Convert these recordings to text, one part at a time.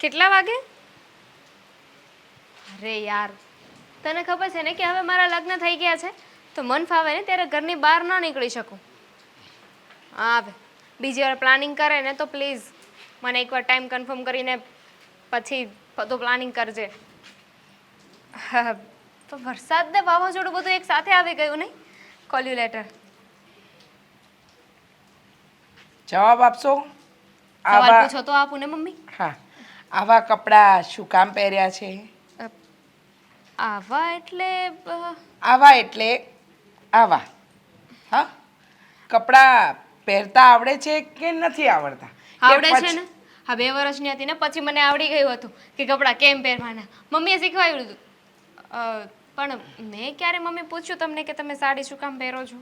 કેટલા વાગે? અરે યાર તને ખબર છે ને કે હવે મારા લગ્ન થઈ ગયા છે તો મન ફાવે ને ત્યારે ઘરની બહાર ના નીકળી શકું. હા હવે બીજી વાર પ્લાનિંગ કરે ને તો પ્લીઝ મને એકવાર ટાઈમ કન્ફર્મ કરીને પછી બધું પ્લાનિંગ કરજે. તો વરસાદ ને વાવાઝોડું બધું એક સાથે આવી ગયું નહીં? કોલ્યુ લેટર જવાબ આપશો? સવાલ પૂછો તો આપું ને મમ્મી? હા. આવા કપડાં શું કામ પહેર્યા છે? આવા એટલે આવા એટલે આવા. હા? કપડાં પહેરતા આવડે છે કે નથી આવડતા? આવડે છે ને? હા બે વર્ષની હતી ને પછી મને આવડી ગયું હતું કે કપડાં કેમ પહેરવાના. મમ્મીએ શીખવાડ્યું હતું. પણ મેં ક્યારે મમ્મી પૂછ્યું તમને કે તમે સાડી શું કામ પહેરો છો?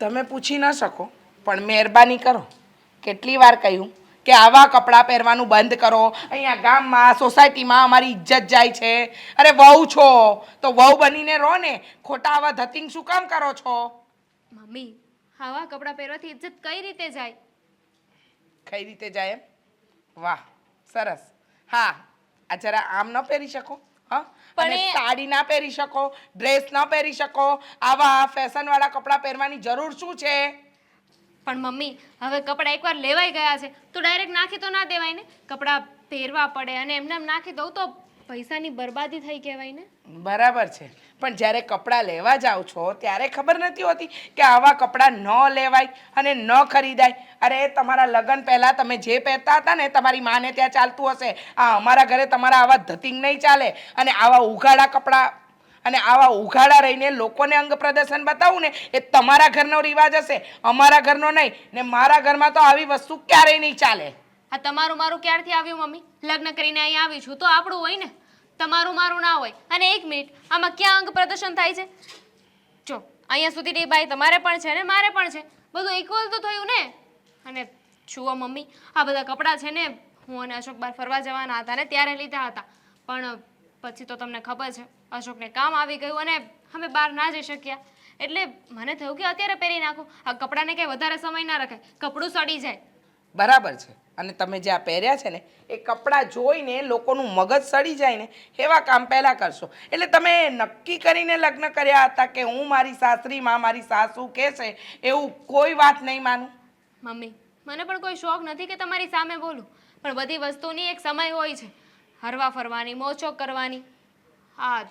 તમે પૂછી ન શકો પણ મહેરબાની કરો. કેટલી વાર કહ્યું? કે આવા કપડાં પહેરવાનું બંધ કરો. અહીંયા ગામમાં સોસાયટીમાં અમારી ઇજ્જત જાય છે. અરે વહુ છો તો વહુ બનીને રહો ને. ખોટા આવા ધતિંગ શું કામ કરો છો? મમ્મી આવા કપડાં પહેરવાથી ઇજ્જત કઈ રીતે જાય? કઈ રીતે જાય એમ? વાહ સરસ. હા આ જરા આમ ન પહેરી શકો હા? પણ સાડી ના પહેરી શકો ડ્રેસ ન પહેરી શકો. આવા ફેશનવાળા કપડાં પહેરવાની જરૂર શું છે? પણ મમ્મી, હવે કપડાં એકવાર લેવાઈ ગયા છે. તો ડાયરેક્ટ નાખી તો ના દેવાય ને? કપડાં પહેરવા પડે અને એમને એમ નાખી દઉં તો પૈસાની બરબાદી થઈ કહેવાય ને? બરાબર છે. પણ જ્યારે કપડાં લેવા જાઓ છો, ત્યારે ખબર નથી હોતી કે આવા કપડાં ન લેવાય અને ન ખરીદાય. અરે, તમારા લગ્ન પહેલાં તમે જે પહેરતા હતા ને, તમારી માને ત્યાં ચાલતું હશે. આ અમારા ઘરે તમારા આવા ધતિંગ નહીં ચાલે. અને આવા ઉઘાડા કપડાં અને આવા ઉઘાડા રહીને લોકોને અંગ પ્રદર્શન બતાવું ને, એ તમારા ઘરનો રિવાજ હશે, અમારા ઘરનો નહીં. ને મારા ઘરમાં તો આવી વસ્તુ ક્યારેય નહીં ચાલે. આ તમારું મારું ક્યારથી આવ્યું, મમ્મી? લગ્ન કરીને અહીં આવી છું, તો આપણું હોય ને? તમારું મારું ના હોય. અને એક મિનિટ, આમાં ક્યાં અંગ પ્રદર્શન થાય છે? જો, અહીંયા સુધી બાઈ તમારે પણ છે ને, મારે પણ છે. બધું ઇક્વલ તો થયું ને? અને જુઓ, મમ્મી, આ બધા કપડાં છે ને, હું અને અશોક બાર ફરવા જવાના હતા ને, ત્યારે લીધા હતા. પણ પછી તો તમને ખબર છે અશોકને કામ આવી ગયું અને અમે બહાર ના જઈ શક્યા. એટલે મને થયું કે અત્યારે પહેરી નાખું. આ કપડાને કંઈ વધારે સમય ના રખાય. કપડું સડી જાય. બરાબર છે. અને તમે જે આ પહેર્યા છે ને એ કપડાં જોઈને લોકોનું મગજ સડી જાય ને એવા કામ પહેલાં કરશો. એટલે તમે નક્કી કરીને લગ્ન કર્યા હતા કે હું મારી સાસરીમાં મારી સાસુ કહેશે એવું કોઈ વાત નહીં માનું? મમ્મી મને પણ કોઈ શોખ નથી કે તમારી સામે બોલું. પણ બધી વસ્તુની એક સમય હોય છે. હરવા ફરવાની મોજો કરવાની. હા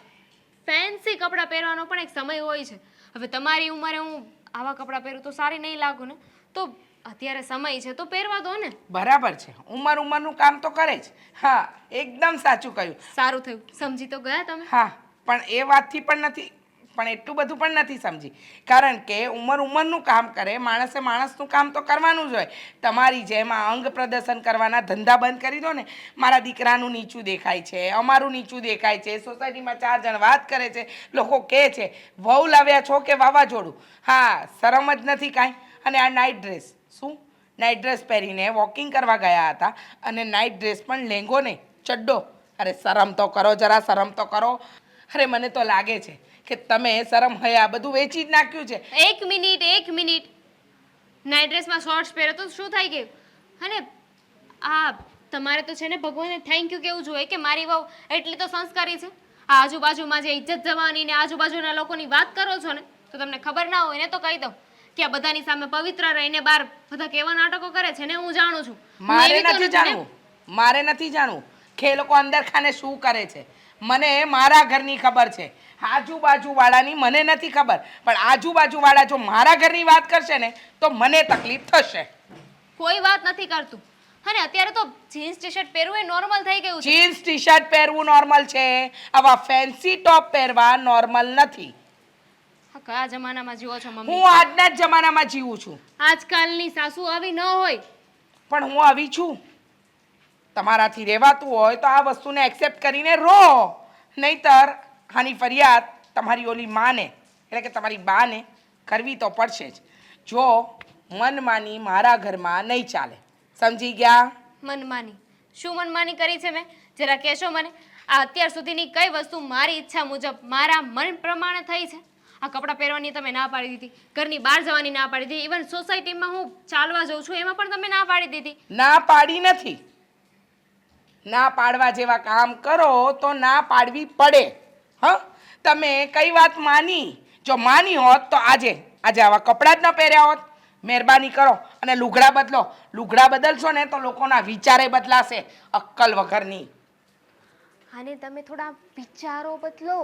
ફેન્સી કપડાં પહેરવાનો પણ એક સમય હોય છે. હવે તમારી ઉંમરે હું આવા કપડાં પહેરું તો સારી નહીં લાગુ ને? તો અત્યારે સમય છે તો પહેરવા દો ને. બરાબર છે. ઉંમર ઉંમરનું કામ તો કરે જ. હા એકદમ સાચું કહ્યું. સારું થયું. સમજી તો ગયા તમે? હા પણ એ વાતથી પણ નથી પણ એટલું બધું પણ નથી સમજી. કારણ કે ઉંમર ઉંમરનું કામ કરે, માણસે માણસનું કામ તો કરવાનું જ હોય. તમારી જેમ અંગ પ્રદર્શન કરવાના ધંધા બંધ કરી દો ને, મારા દીકરાનું નીચું દેખાય છે, અમારું નીચું દેખાય છે, સોસાયટીમાં ચાર જણ વાત કરે છે, લોકો કહે છે, વહુ લાવ્યા છો કે વાવાઝોડું? હા, શરમ જ નથી કાંઈ. અને આ નાઇટ ડ્રેસ શું? નાઇટ ડ્રેસ પહેરીને વોકિંગ કરવા ગયા હતા અને નાઇટ ડ્રેસ પણ લેંગો નહીં, ચડ્ડો. અરે શરમ તો કરો, જરા શરમ તો કરો. અરે મને તો લાગે છે કે તમે શરમ હયા બધું વેચી જ નાખ્યું છે. એક મિનિટ એક મિનિટ. નાઇટ ડ્રેસમાં શોર્ટ્સ પહેરો તો શું થઈ ગયું અને આ તમારે તો છે ને ભગવાનને થેન્ક યુ કેવું જોઈએ કે મારી વહુ એટલી તો સંસ્કારી છે. આ આજુબાજુમાં જે ઇજ્જત જવાની ને આજુબાજુના લોકોની વાત કરો છો ને તો તમને ખબર ના હોય ને તો કહી દઉં કે આ બધાની સામે પવિત્ર રહીને બાર બધા કેવા નાટકો કરે છે ને હું જાણું છું. મારે નથી જાણવું. મારે નથી જાણવું. કે એ લોકો અંદર ખાને શું કરે છે? મને મારા ઘરની ખબર છે. આજુબાજુવાળાની મને નથી ખબર. પણ આજુબાજુવાળા જો મારા ઘરની વાત કરશે ને તો મને તકલીફ થશે. કોઈ વાત નથી કરતું. અને અત્યારે તો જીન્સ ટી શર્ટ પહેરવું એ નોર્મલ થઈ ગયું છે. જીન્સ ટી શર્ટ પહેરવું નોર્મલ છે. આવા ફેન્સી ટોપ પહેરવા નોર્મલ નથી. કયા જમાનામાં જીવો છો મમ્મી? હું આજના જ જમાનામાં જીવું છું. આજકાલની સાસુ આવી ન હોય. પણ હું આવી છું. તમારાથી રહેવાતું હોય તો આ વસ્તુને એક્સેપ્ટ કરીને રહો. નહીતર આની ફરિયાદ તમારી ઓલી માને એટલે કે તમારી બાને કરવી તો પડશે જ. જો મનમાની મારા ઘરમાં નહીં ચાલે. સમજી ગયા? મનમાની. શું મનમાની કરી છે મેં? જરા કહેશો મને આ અત્યાર સુધીની કઈ વસ્તુ મારી ઈચ્છા મુજબ મારા મન પ્રમાણે થઈ છે? આ કપડાં પહેરવાની તમે ના પાડી દીધી ઘરની બહાર જવાની ના પાડી દીધી ઇવન સોસાયટીમાં હું ચાલવા જાઉં છું એમાં પણ તમે ના પાડી દીધી. ના પાડી નથી. ના પાડવા જેવા કામ કરો તો ના પાડવી પડે. હ? તમે કઈ વાત માની? જો માની હોત તો આજે આજે આવા કપડાં જ ન પહેર્યા હોત. મહેરબાની કરો અને લુગડા બદલો. લુગડા બદલશો ને તો લોકોના વિચારે બદલાશે અક્કલ વગરની. અને તમે થોડા વિચારો બદલો.